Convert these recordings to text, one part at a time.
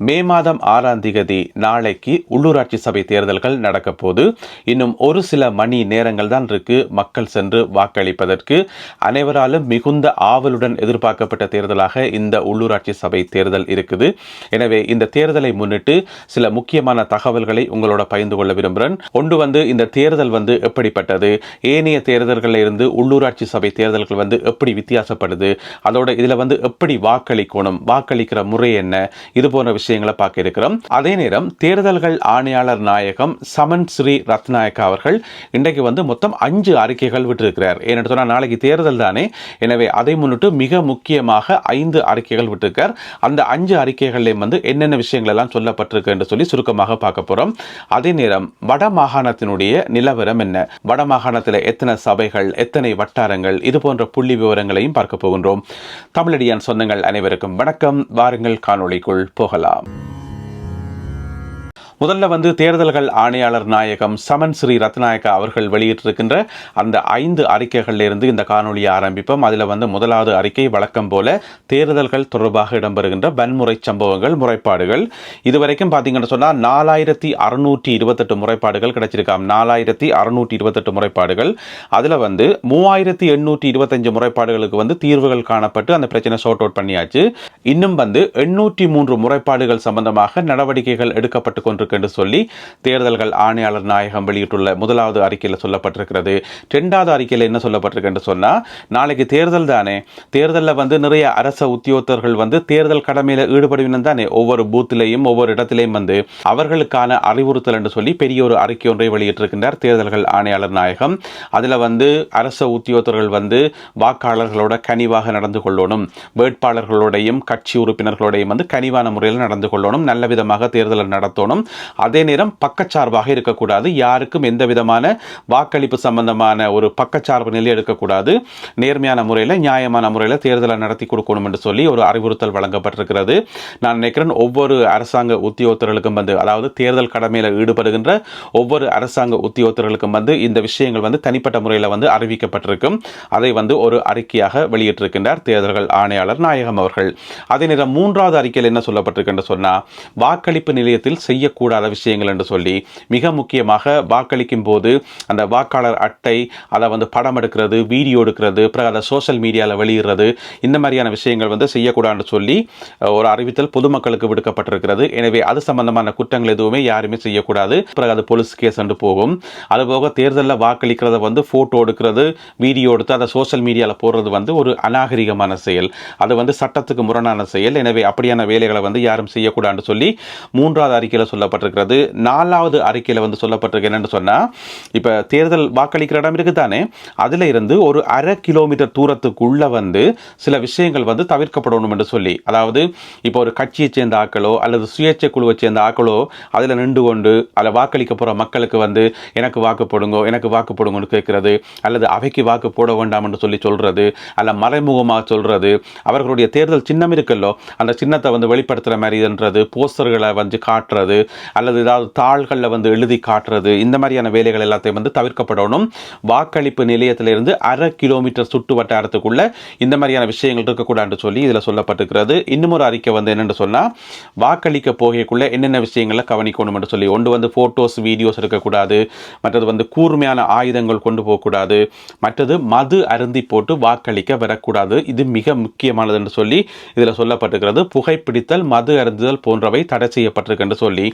மே மாதம் ஆறாம் தேதி நாளைக்கு உள்ளூராட்சி சபை தேர்தல்கள் நடக்க போது இன்னும் ஒரு சில மணி நேரங்கள் தான் இருக்கு மக்கள் சென்று வாக்களிப்பதற்கு. அனைவராலும் மிகுந்த ஆவலுடன் எதிர்பார்க்கப்பட்ட தேர்தலாக இந்த உள்ளூராட்சி சபை தேர்தல் இருக்குது. எனவே இந்த தேர்தலை முன்னிட்டு சில முக்கியமான தகவல்களை உங்களோட பகிர்ந்து கொள்ள விரும்புகிறேன் ஒன்று வந்து இந்த தேர்தல் வந்து எப்படிப்பட்டது? ஏனைய தேர்தல்களில் இருந்து உள்ளூராட்சி சபை தேர்தல்கள் வந்து எப்படி வித்தியாசப்படுது? அதோட இதில் வந்து எப்படி வாக்களிக்கணும்? வாக்களிக்கிற முறை என்ன? இது போன்ற விஷயங்களை பார்க்க இருக்கிறோம். அதே நேரம் தேர்தல்கள் ஆணையாளர் நாயகம் சமன் ஸ்ரீ ரத்நாயக்கா அவர்கள் இன்றைக்கு வந்து மொத்தம் அஞ்சு அறிக்கைகள் விட்டிருக்கிறார். ஏன்னு சொன்னால் நாளைக்கு தேர்தல் தானே. எனவே அதை முன்னிட்டு மிக முக்கியமாக ஐந்து அறிக்கைகள் விட்டிருக்கார். அந்த அஞ்சு அறிக்கைகள்லேயும் வந்து என்னென்ன விஷயங்கள் எல்லாம் சொல்லப்பட்டிருக்கு என்று சொல்லி சுருக்கமாக பார்க்க போகிறோம் அதே நேரம் வட மாகாணத்தினுடைய நிலவரம் என்ன? வட மாகாணத்தில் எத்தனை சபைகள் எத்தனை வட்டாரங்கள்? இது போன்ற புள்ளி விவரங்களையும் பார்க்க போகின்றோம். தமிழடியான் சொந்தங்கள் அனைவருக்கும் வணக்கம். வாருங்கள் காணொளிக்குள் போகலாம். Um, முதல்ல வந்து தேர்தல்கள் ஆணையாளர் நாயகம் சமன் ஸ்ரீ ரத்நாயக்கா அவர்கள் வெளியிட்டிருக்கின்ற அந்த ஐந்து அறிக்கைகளிலிருந்து இந்த காணொலியை ஆரம்பிப்போம். அதில் வந்து முதலாவது அறிக்கை வழக்கம் போல தேர்தல்கள் தொடர்பாக இடம்பெறுகின்ற வன்முறை சம்பவங்கள் முறைப்பாடுகள். இதுவரைக்கும் பார்த்தீங்கன்னு சொன்னால் நாலாயிரத்தி அறுநூற்றி இருபத்தெட்டு முறைப்பாடுகள் கிடைச்சிருக்காம். நாலாயிரத்தி அறுநூற்றி இருபத்தெட்டு முறைப்பாடுகள். அதில் வந்து மூவாயிரத்தி எண்ணூற்றி இருபத்தஞ்சு முறைப்பாடுகளுக்கு வந்து தீர்வுகள் காணப்பட்டு அந்த பிரச்சனை சோர்ட் அவுட் பண்ணியாச்சு. இன்னும் வந்து எண்ணூற்றி மூன்று முறைப்பாடுகள் சம்பந்தமாக நடவடிக்கைகள் எடுக்கப்பட்டு கொண்டு என்று சொல்லி தேர்தல்கள் ஆணையாளர் நாயகம் வெளியிட்டுள்ள முதலாவது அறிக்கையில் சொல்லப்பட்டிருக்கிறது. ரெண்டாவது அறிக்கையில் என்ன சொல்லப்பட்டிருக்கு என்று சொன்னால் நாளைக்கு தேர்தல் தானே. தேர்தலில் வந்து நிறைய அரச உத்தியோகத்தர்கள் வந்து தேர்தல் கடமையில் ஈடுபடுவினம் தானே. ஒவ்வொரு பூத்திலையும் ஒவ்வொரு இடத்திலையும் வந்து அவர்களுக்கான அறிவுறுத்தல் என்று சொல்லி பெரிய ஒரு அறிக்கை ஒன்றை வெளியிட்டிருக்கின்றார் தேர்தல்கள் ஆணையாளர் நாயகம். அதில் வந்து அரச உத்தியோகத்தர்கள் வந்து வாக்காளர்களோட கனிவாக நடந்து கொள்ளணும். வேட்பாளர்களோடையும் கட்சி உறுப்பினர்களோடையும் வந்து கனிவான முறையில் நடந்து கொள்ளணும். நல்ல விதமாக தேர்தலை நடத்தணும். அதே நேரம் பக்கச்சார்பாக இருக்கக்கூடாது. யாருக்கும் எந்த விதமான வாக்களிப்பு சம்பந்தமான ஒரு பக்கச்சார்பு நிலை எடுக்கக்கூடாது. நேர்மையான முறையில் நியாயமான முறையில் தேர்தலை நடத்தி கொடுக்கணும் என்று சொல்லி ஒரு அறிவுறுத்தல் வழங்கப்பட்டிருக்கிறது. நான் நினைக்கிறேன் ஒவ்வொரு அரசாங்க உத்தியோகத்தர்களுக்கும் வந்து அதாவது தேர்தல் கடமையில் ஈடுபடுகின்ற ஒவ்வொரு அரசாங்க உத்தியோகத்தர்களுக்கும் வந்து இந்த விஷயங்கள் வந்து தனிப்பட்ட முறையில் வந்து அறிவிக்கப்பட்டிருக்கும். அதை வந்து ஒரு அறிக்கையாக வெளியிட்டிருக்கின்றார் தேர்தல்கள் ஆணையாளர் நாயகம் அவர்கள். அதே நேரம் மூன்றாவது அறிக்கையில் என்ன சொல்லப்பட்டிருக்கு என்று சொன்னால் வாக்களிப்பு நிலையத்தில் செய்யக்கூடிய கூடாத விஷயங்கள் என்று சொல்லி மிக முக்கியமாக வாக்களிக்கும் போது அந்த வாக்காளர் அட்டை அதை வந்து படம் எடுக்கிறது வீடியோ எடுக்கிறது பிறகு அதை சோஷியல் மீடியாவில் வெளியிடுறது இந்த மாதிரியான விஷயங்கள் வந்து செய்யக்கூடாதுன்னு சொல்லி ஒரு அறிவித்தல் பொதுமக்களுக்கு விடுக்கப்பட்டிருக்கிறது. எனவே அது சம்பந்தமான குற்றங்கள் எதுவுமே யாருமே செய்யக்கூடாது. பிறகு அது போலீஸ் கேஸ் என்று போகும். அதுபோக தேர்தலில் வாக்களிக்கிறத வந்து ஃபோட்டோ எடுக்கிறது வீடியோ எடுத்து அதை சோஷியல் மீடியாவில் போடுறது வந்து ஒரு அநாகரிகமான செயல். அது வந்து சட்டத்துக்கு முரணான செயல். எனவே அப்படியான வேலைகளை வந்து யாரும் செய்யக்கூடாதுன்னு சொல்லி மூன்றாவது அறிக்கையில் சொல்லப்பட்டிருக்கிறது. நாலாவது அறிக்கையில் வந்து சொல்லப்பட்டிருக்கு என்னென்னு சொன்னால் இப்போ தேர்தல் வாக்களிக்கிற இடம் இருக்குது தானே அதில் இருந்து ஒரு அரை கிலோமீட்டர் தூரத்துக்குள்ளே வந்து சில விஷயங்கள் வந்து தவிர்க்கப்படணும் என்று சொல்லி. அதாவது இப்போ ஒரு கட்சியை சேர்ந்த ஆக்களோ அல்லது சுயேட்சை குழுவை சேர்ந்த ஆக்களோ அதில் நின்று கொண்டு அதில் வாக்களிக்க போகிற மக்களுக்கு வந்து எனக்கு வாக்கு போடுங்கோ எனக்கு வாக்கு போடுங்கன்னு கேட்குறது அல்லது அவைக்கு வாக்கு போட வேண்டாம் என்று சொல்லி சொல்கிறது அல்ல மறைமுகமாக சொல்கிறது அவர்களுடைய தேர்தல் சின்னம் இருக்குல்லோ அந்த சின்னத்தை வந்து வெளிப்படுத்துகிற மாதிரின்றது போஸ்டர்களை வந்து காட்டுறது அல்லது ஏதாவது தாள்களில் வந்து எழுதி காட்டுறது இந்த மாதிரியான வேலைகள் எல்லாத்தையும் வந்து தவிர்க்கப்படணும். வாக்களிப்பு நிலையத்திலிருந்து அரை கிலோமீட்டர் சுற்று வட்டாரத்துக்குள்ள இந்த மாதிரியான விஷயங்கள் இருக்கக்கூடாதுன்னு சொல்லி இதில் சொல்லப்பட்டிருக்கிறது. இன்னும் ஒரு அறிக்கை வந்து என்னென்னு சொன்னால் வாக்களிக்க போகக்குள்ள என்னென்ன விஷயங்களை கவனிக்கணும் என்று சொல்லி ஒன்று வந்து ஃபோட்டோஸ் வீடியோஸ் இருக்கக்கூடாது மற்றது வந்து கூர்மையான ஆயுதங்கள் கொண்டு போகக்கூடாது மற்றது மது அருந்தி போட்டு வாக்களிக்க வரக்கூடாது. இது மிக முக்கியமானது என்று சொல்லி இதில் சொல்லப்பட்டிருக்கிறது. புகைப்பிடித்தல் மது அருந்துதல் போன்றவை தடை செய்யப்பட்டிருக்கு என்று சொல்லி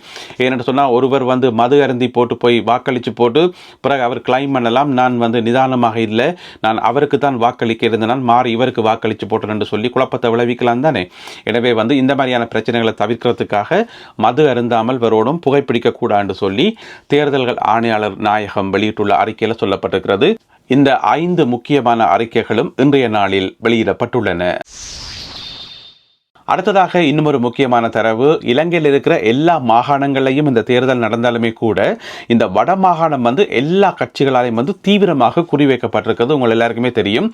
ஏனென்று சொன்னால் ஒருவர் வந்து மது அருந்தி போட்டு போய் வாக்களித்து போட்டு பிறகு அவர் கிளைம் பண்ணலாம். நான் வந்து நிதானமாக இல்லை. நான் அவருக்கு தான் வாக்களிக்க இருந்தனால் மாறி இவருக்கு வாக்களித்து போட்டேன் என்று சொல்லி குழப்பத்தை விளைவிக்கலாம் தானே. எனவே வந்து இந்த மாதிரியான பிரச்சனைகளை தவிர்க்கிறதுக்காக மது அருந்தாமல் வரோடும் புகைப்பிடிக்கக்கூடாதுன்னு சொல்லி தேர்தல்கள் ஆணையாளர் நாயகம் வெளியிட்டுள்ள அறிக்கையில் சொல்லப்பட்டிருக்கிறது. இந்த ஐந்து முக்கியமான அறிக்கைகளும் இன்றைய நாளில் வெளியிடப்பட்டுள்ளன. அடுத்ததாக இன்னும் ஒரு முக்கியமான தரவு. இலங்கையில் இருக்கிற எல்லா மாகாணங்களையும் இந்த தேர்தல் நடந்தாலுமே கூட இந்த வட மாகாணம் வந்து எல்லா கட்சிகளாலையும் வந்து தீவிரமாக குறிவைக்கப்பட்டிருக்கிறது. உங்கள் எல்லாருக்குமே தெரியும்.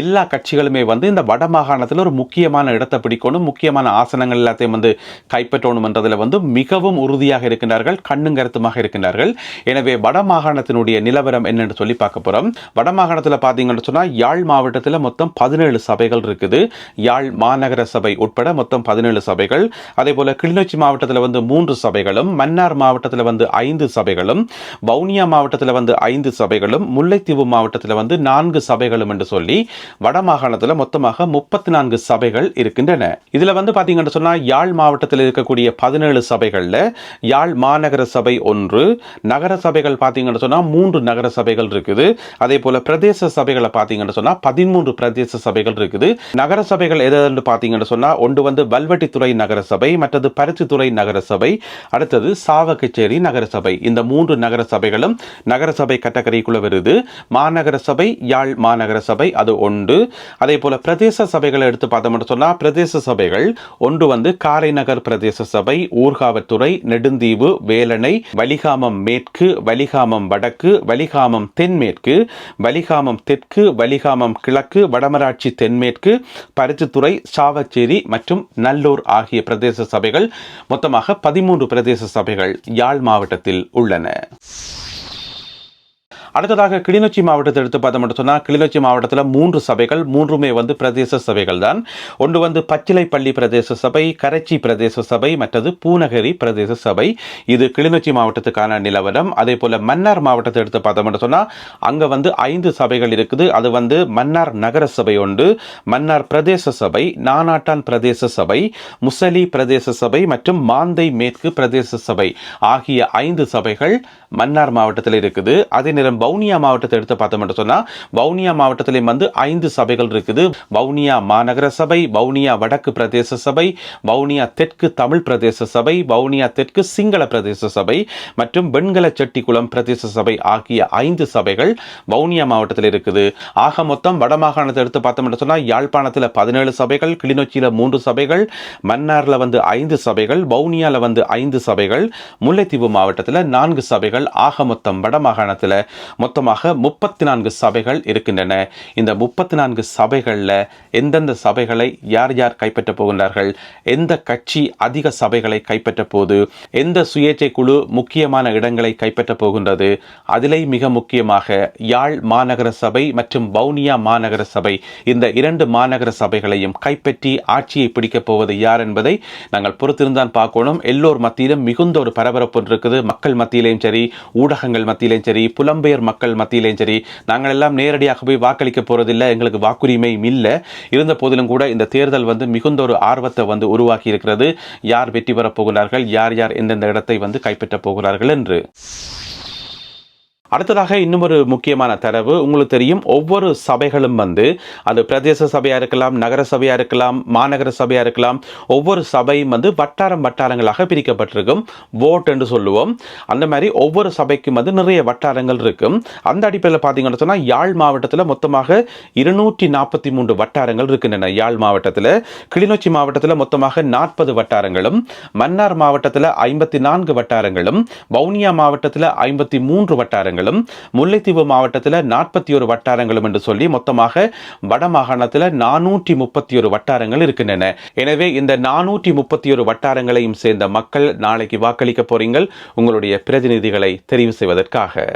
எல்லா கட்சிகளுமே வந்து இந்த வட மாகாணத்தில் ஒரு முக்கியமான இடத்தை பிடிக்கணும் முக்கியமான ஆசனங்கள் எல்லாத்தையும் வந்து கைப்பற்றணும் என்றதில் வந்து மிகவும் உறுதியாக இருக்கின்றார்கள் கண்ணும் கருத்துமாக இருக்கின்றார்கள். எனவே வட மாகாணத்தினுடைய நிலவரம் என்னென்று சொல்லி பார்க்க போகிறோம் வட மாகாணத்தில் பார்த்தீங்கன்னு சொன்னால் யாழ் மாவட்டத்தில் மொத்தம் பதினேழு சபைகள் இருக்குது. யாழ் மாநகர சபை உட்பட மொத்தம் பதினேழு சபைகள். அதே போல கிளிநொச்சி மாவட்டத்தில் வந்து மூன்று சபைகளும் மன்னார் மாவட்டத்தில் வந்து ஐந்து சபைகளும் வவுனியா மாவட்டத்தில் வந்து ஐந்து சபைகளும் முல்லைத்தீவு மாவட்டத்தில் வந்து நான்கு சபைகளும் என்று சொல்லி வடமாகாணத்தில் மொத்தமாக முப்பத்தி நான்கு சபைகள் இருக்கின்றன. இதுல வந்து பாத்தீங்கன்னா சொன்னா யாழ் மாவட்டத்தில் இருக்கக்கூடிய பதினேழு சபைகள்ல யாழ் மாநகர சபை ஒன்று நகர சபைகள் பாத்தீங்கன்னு சொன்னா மூன்று நகர சபைகள் இருக்குது. அதே போல பிரதேச சபைகளை பாத்தீங்கன்னு சொன்னா பதிமூன்று பிரதேச சபைகள் இருக்குது. நகர சபைகள் எதாவது பாத்தீங்கன்னா சொன்னா ஒன்று வந்து வல்வெட்டித்துறை நகரசபை மற்றது பருத்தித்துறை நகரசபை அடுத்தது சாவகச்சேரி நகரசபை. இந்த மூன்று நகர சபைகளும் நகர கட்டக்கரைக்குள்ள வருது. மாநகர சபை யாழ் மாநகர சபை அது ஒன்று. அதே போல பிரதேச சபைகளை எடுத்து பார்த்தோம்னு சொன்னால் பிரதேச சபைகள் ஒன்று வந்து காரைநகர் பிரதேச சபை ஊர்காவத்துறை நெடுந்தீவு வேலணை வலிகாமம் மேற்கு வலிகாமம் வடக்கு வலிகாமம் தென்மேற்கு வலிகாமம் தெற்கு வலிகாமம் கிழக்கு வடமராட்சி தென்மேற்கு பருத்தித்துறை சாவச்சேரி மற்றும் நல்லூர் ஆகிய பிரதேச சபைகள் மொத்தமாக பதிமூன்று பிரதேச சபைகள் யாழ் மாவட்டத்தில் உள்ளன. அடுத்ததாக கிளிநொச்சி மாவட்டத்தை எடுத்து பார்த்தோம் மட்டும் சொன்னால் கிளிநொச்சி மாவட்டத்தில் மூன்று சபைகள் மூன்றுமே வந்து பிரதேச சபைகள் தான் ஒன்று வந்து பச்சிலைப்பள்ளி பிரதேச சபை கரைச்சி பிரதேச சபை மற்றது பூநகரி பிரதேச சபை. இது கிளிநொச்சி மாவட்டத்துக்கான நிலவரம். அதே போல் மன்னார் மாவட்டத்தை எடுத்து பார்த்தோம் மட்டும் சொன்னால் அங்கே வந்து ஐந்து சபைகள் இருக்குது. அது வந்து மன்னார் நகர சபை ஒன்று மன்னார் பிரதேச சபை நானாட்டான் பிரதேச சபை முசலி பிரதேச சபை மற்றும் மாந்தை மேற்கு பிரதேச சபை ஆகிய ஐந்து சபைகள் மன்னார் மாவட்டத்தில் இருக்குது. அதே நேரம் வவுனியா மாவட்டத்தை எடுத்து பார்த்தோம் சொன்னால் வவுனியா மாவட்டத்திலையும் வந்து ஐந்து சபைகள் இருக்குது. வவுனியா மாநகர சபை வவுனியா வடக்கு பிரதேச சபை வவுனியா தெற்கு தமிழ் பிரதேச சபை வவுனியா தெற்கு சிங்கள பிரதேச சபை மற்றும் வெண்கல செட்டிக்குளம் பிரதேச சபை ஆகிய ஐந்து சபைகள் வவுனியா மாவட்டத்தில் இருக்குது. ஆக மொத்தம் வடமாகாணத்தை எடுத்து பார்த்தோம் சொன்னா யாழ்ப்பாணத்தில் பதினேழு சபைகள் கிளிநொச்சியில் மூன்று சபைகள் மன்னாரில் வந்து ஐந்து சபைகள் வவுனியாவில் வந்து ஐந்து சபைகள் முல்லைத்தீவு மாவட்டத்தில் நான்கு சபைகள். ஆக மொத்தம் வடமாகாணத்தில் மொத்தமாக முப்பத்தி நான்கு சபைகள் இருக்கின்றன. இந்த முப்பத்தி நான்கு சபைகளில் எந்தெந்த சபைகளை யார் யார் கைப்பற்றப் போகின்றார்கள்? எந்த கட்சி அதிக சபைகளை கைப்பற்ற போது எந்த சுயேட்சை குழு முக்கியமான இடங்களை கைப்பற்றப் போகின்றது? அதிலே மிக முக்கியமாக யாழ் மாநகர சபை மற்றும் வவுனியா மாநகர சபை. இந்த இரண்டு மாநகர சபைகளையும் கைப்பற்றி ஆட்சியை பிடிக்கப் போவது யார் என்பதை நாங்கள் பொறுத்திருந்தான் பார்க்கணும். எல்லோர் மத்தியிலும் மிகுந்த ஒரு பரபரப்பு இருக்குது. மக்கள் மத்தியிலையும் சரி ஊடகங்கள் மத்தியிலையும் சரி புலம்பெயர் மக்கள் மத்தியிலையும் சரி நாங்கள் எல்லாம் நேரடியாக போய் வாக்களிக்க போறதில்லை எங்களுக்கு வாக்குரிமையும் இல்லை. இருந்த போதிலும் கூட இந்த தேர்தல் வந்து மிகுந்த ஒரு ஆர்வத்தை வந்து உருவாக்கி இருக்கிறது. யார் வெற்றி பெறப் போகிறார்கள் யார் யார் எந்தெந்த இடத்தை வந்து கைப்பற்றப் போகிறார்கள் என்று. அடுத்ததாக இன்னும் ஒரு முக்கியமான தரவு. உங்களுக்கு தெரியும் ஒவ்வொரு சபைகளும் வந்து அது பிரதேச சபையாக இருக்கலாம் நகர சபையாக இருக்கலாம் மாநகர சபையாக இருக்கலாம் ஒவ்வொரு சபையும் வந்து வட்டாரம் வட்டாரங்களாக பிரிக்கப்பட்டிருக்கும். ஓட் என்று சொல்லுவோம். அந்த மாதிரி ஒவ்வொரு சபைக்கும் வந்து நிறைய வட்டாரங்கள் இருக்கும். அந்த அடிப்படையில் பார்த்தீங்கன்னு சொன்னால் யாழ் மாவட்டத்தில் மொத்தமாக இருநூற்றி நாற்பத்தி மூன்று வட்டாரங்கள் இருக்கின்றன. யாழ் மாவட்டத்தில் கிளிநொச்சி மாவட்டத்தில் மொத்தமாக நாற்பது வட்டாரங்களும் மன்னார் மாவட்டத்தில் ஐம்பத்தி நான்கு வட்டாரங்களும் வவுனியா மாவட்டத்தில் ஐம்பத்தி மூன்று வட்டாரங்கள் வட்டாரங்களும் முல்லைத்தீவு மாவட்டத்தில் நாற்பத்தி ஒரு வட்டாரங்களும் என்று சொல்லி மொத்தமாக வடமாகாணத்தில் நானூற்றி முப்பத்தி ஒரு வட்டாரங்கள் இருக்கின்றன. எனவே இந்த நானூற்றி முப்பத்தி ஒரு வட்டாரங்களையும் சேர்ந்த மக்கள் நாளைக்கு வாக்களிக்க போறீங்கள். உங்களுடைய பிரதிநிதிகளை தெரிவு செய்வதற்காக.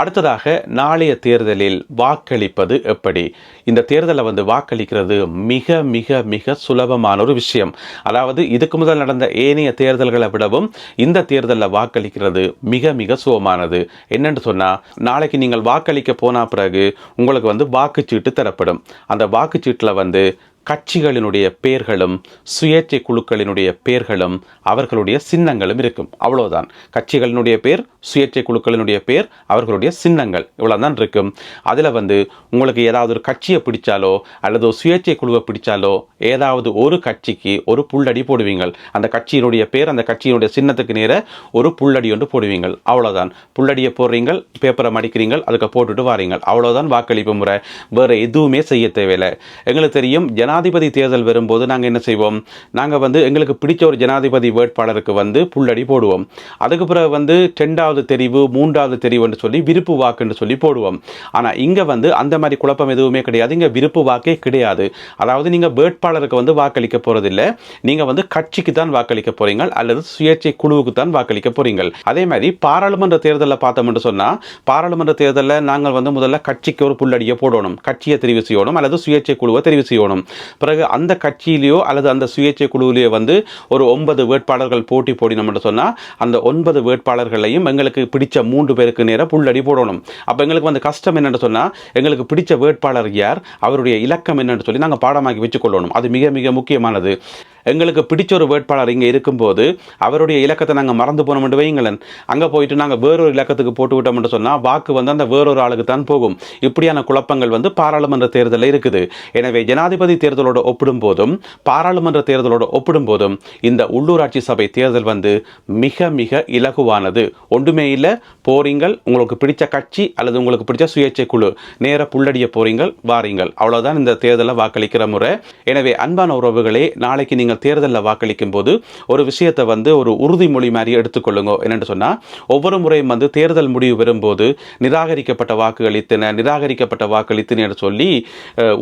அடுத்ததாக நாளைய தேர்தலில் வாக்களிப்பது எப்படி? இந்த தேர்தலை வந்து வாக்களிக்கிறது மிக மிக மிக சுலபமான ஒரு விஷயம். அதாவது இதுக்கு முதல் நடந்த ஏனைய தேர்தல்களை விடவும் இந்த தேர்தலில் வாக்களிக்கிறது மிக மிக சுகமானது. என்னென்னு சொன்னால் நாளைக்கு நீங்கள் வாக்களிக்க போன பிறகு உங்களுக்கு வந்து வாக்குச்சீட்டு தரப்படும். அந்த வாக்குச்சீட்டில் வந்து கட்சிகளினுடைய பெயர்களும் சுயேட்சை குழுக்களினுடைய பெயர்களும் அவர்களுடைய சின்னங்களும் இருக்கும். அவ்வளோதான் கட்சிகளினுடைய பேர் சுயேட்சை குழுக்களினுடைய பேர் அவர்களுடைய சின்னங்கள். இவ்வளவுதான் இருக்கும். அதில் வந்து உங்களுக்கு ஏதாவது ஒரு கட்சியை பிடிச்சாலோ அல்லது சுயேட்சை குழுவை பிடிச்சாலோ ஏதாவது ஒரு கட்சிக்கு ஒரு புள்ளடி போடுவீங்கள். அந்த கட்சியினுடைய பேர் அந்த கட்சியினுடைய சின்னத்துக்கு நேர ஒரு புள்ளடி ஒன்று போடுவீங்கள். அவ்வளோதான் புள்ளடியை போடுறீங்கள் பேப்பரை மடிக்கிறீங்கள் அதுக்கு போட்டுட்டு வாரீங்கள். அவ்வளோதான் வாக்களிப்பு முறை. வேறு எதுவுமே செய்ய தேவையில்லை. எங்களுக்கு தெரியும் ஜனாதிபதி தேர்தல் வரும்போது நாங்கள் என்ன செய்வோம்? நாங்கள் வந்து எங்களுக்கு பிடிச்ச ஒரு ஜனாதிபதி வேட்பாளருக்கு வந்து புள்ளடி போடுவோம். அதுக்கு பிறகு வந்து ரெண்டாவது தெரிவு மூன்றாவது தெரிவுன்னு சொல்லி விருப்பு வாக்குன்னு சொல்லி போடுவோம். ஆனால் இங்கே வந்து அந்த மாதிரி குழப்பம் எதுவுமே கிடையாது. இங்கே விருப்பு வாக்கே கிடையாது. அதாவது நீங்கள் வேட்பாளருக்கு வந்து வாக்களிக்க போகிறதில்ல நீங்கள் வந்து கட்சிக்கு தான் வாக்களிக்க போறீங்க அல்லது சுயேட்சை குழுவுக்கு தான் வாக்களிக்க போறீங்க அதே மாதிரி பாராளுமன்ற தேர்தலில் பார்த்தோம்னு சொன்னால் பாராளுமன்ற தேர்தலில் நாங்கள் வந்து முதல்ல கட்சிக்கு ஒரு புள்ளடியை போடணும். கட்சியை தெரிவு செய்யணும். அல்லது சுயேட்சை குழுவை தெரிவு செய்யணும். பிறகு அந்த கட்சியிலேயோ அல்லது அந்த சுயேட்சை குழுவிலேயோ வந்து ஒரு ஒன்பது வேட்பாளர்கள் போட்டி போடினோம்னு சொன்னால் அந்த ஒன்பது வேட்பாளர்களையும் எங்களுக்கு பிடிச்ச மூன்று பேருக்கு நேராக புள்ளடி போடணும். அப்போ எங்களுக்கு வந்து கஷ்டம் என்னென்னு சொன்னால் எங்களுக்கு பிடிச்ச வேட்பாளர் யார் அவருடைய இலக்கம் என்னன்னு சொல்லி நாங்கள் பாடமாக்கி வச்சுக்கொள்ளணும் அது மிக மிக முக்கியமானது. எங்களுக்கு பிடிச்ச ஒரு வேட்பாளர் இங்கே இருக்கும்போது அவருடைய இலக்கத்தை நாங்கள் மறந்து போனோம்னு வைங்களேன் அங்கே போயிட்டு நாங்கள் வேறொரு இலக்கத்துக்கு போட்டு விட்டோம்னு சொன்னால் வாக்கு வந்து அந்த வேறொரு ஆளுக்கு தான் போகும். இப்படியான குழப்பங்கள் வந்து பாராளுமன்ற தேர்தலில் இருக்குது. எனவே ஜனாதிபதி தேர்தலோடு ஒப்பிடும் போதும் பாராளுமன்ற தேர்தலோடு ஒப்பிடும் போதும் இந்த உள்ளூராட்சி சபை தேர்தல் வந்து மிக மிக இலகுவானது. ஒன்றுமே இல்லை போறீங்கள் உங்களுக்கு பிடிச்ச கட்சி அல்லது உங்களுக்கு பிடிச்ச சுயேட்சை குழு நேர புள்ளடிய போறீங்கள் வாரீங்கள். அவ்வளவுதான் இந்த தேர்தலை வாக்களிக்கிற முறை. எனவே அன்பான உறவுகளே நாளைக்கு நீங்கள் தேர்தலில் வாக்களிக்கும் போது ஒரு விஷயத்தை வந்து ஒரு உறுதிமொழி மாதிரி எடுத்துக்கொள்ளுங்க. என்னென்னு சொன்னால் ஒவ்வொரு முறையும் வந்து தேர்தல் முடிவு வரும்போது நிராகரிக்கப்பட்ட வாக்குகள் இத்தனை நிராகரிக்கப்பட்ட வாக்களித்தனை என்று சொல்லி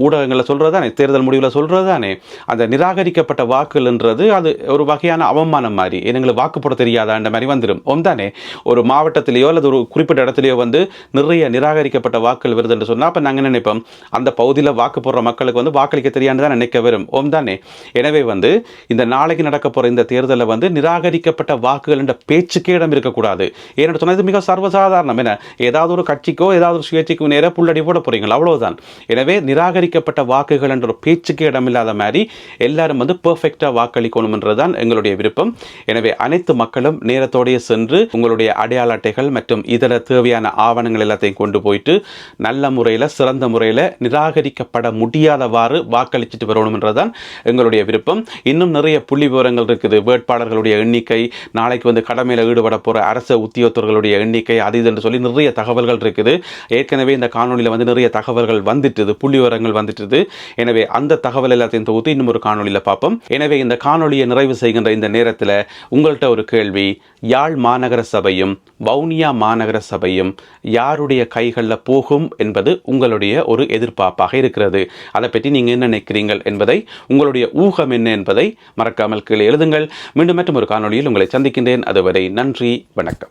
ஊடகங்களில் சொல்கிறது தானே தேர்தல் முடிவில் சொல்கிறது தானே அந்த நிராகரிக்கப்பட்ட வாக்குகள்ன்றது அது ஒரு வகையான அவமானம் மாதிரி. எங்களுக்கு வாக்கு போட தெரியாதான்ற மாதிரி வந்துடும் ஒன்றானே ஒரு மாவட்டத்திலேயோ அல்லது ஒரு குறிப்பிட்ட இடத்துலையோ வந்து நிறைய நிராகரிக்கப்பட்ட வாக்குகள் வருதுன்னு சொன்னால் அப்போ நாங்கள் நினைப்போம்? அந்த பகுதியில் வாக்கு போடுற மக்களுக்கு வந்து வாக்களிக்க தெரியாண்டு தான் நினைக்க வரும். ஓம் தானே எனவே வந்து இந்த நாளைக்கு நடக்க போகிற இந்த தேர்தலில் வந்து நிராகரிக்கப்பட்ட வாக்குகள் என்ற பேச்சுக்கே இடம் இருக்கக்கூடாது. ஏன்னு சொன்னால் இது மிக சர்வசாதாரணம். என்ன? ஏதாவது ஒரு கட்சிக்கோ ஏதாவது ஒரு சுயேட்சைக்கோ நேராக புள்ளடி போட போறீங்களா? அவ்வளோதான் எனவே நிராகரிக்கப்பட்ட வாக்குகள் என்ற ஒரு பேச்சுக்கே இடம் இல்லாத மாதிரி எல்லாரும் வந்து பெர்ஃபெக்டாக வாக்களிக்கணும்ன்றது தான் எங்களுடைய விருப்பம். எனவே அனைத்து மக்களும் நேரத்தோடைய சென்று உங்களுடைய அடையாள அட்டைகள் மற்றும் இதர தேவையான ஆவணங்கள் எல்லாத்தையும் கொண்டு போயிட்டு நல்ல முறையில் சிறந்த முறையில் நிராகரிக்கப்பட முடியாதவாறு வாக்களிச்சுட்டு வரணும்ன்றது தான் எங்களுடைய விருப்பம். இன்னும் நிறைய புள்ளி விவரங்கள் இருக்குது. வேட்பாளர்களுடைய எண்ணிக்கை நாளைக்கு வந்து கடமையில் ஈடுபட போகிற அரசு உத்தியோகத்தர்களுடைய எண்ணிக்கை அது இது என்று சொல்லி நிறைய தகவல்கள் இருக்குது. ஏற்கனவே இந்த காணொலியில் வந்து நிறைய தகவல்கள் வந்துட்டுது புள்ளி விவரங்கள் வந்துட்டுது. எனவே அந்த தகவல் எல்லாத்தையும் தொகுத்து இன்னும் ஒரு காணொலியில் பார்ப்போம். எனவே இந்த காணொலியை நிறைவு செய்கின்ற இந்த நேரத்தில் உங்கள்கிட்ட ஒரு கேள்வி. யாழ் மாநகர சபையும் வவுனியா மாநகர சபையும் யாருடைய கைகளில் போகும் என்பது உங்களுடைய ஒரு எதிர்பார்ப்பாக இருக்கிறது. அதை பற்றி நீங்கள் என்ன நினைக்கிறீங்கள் என்பதை உங்களுடைய ஊகம் என்ன என்பதை என்பதை மறக்காமல் கீழே எழுதுங்கள். மீண்டும் மற்றும் ஒரு காணொலியில் உங்களை சந்திக்கின்றேன். அதுவரை நன்றி வணக்கம்.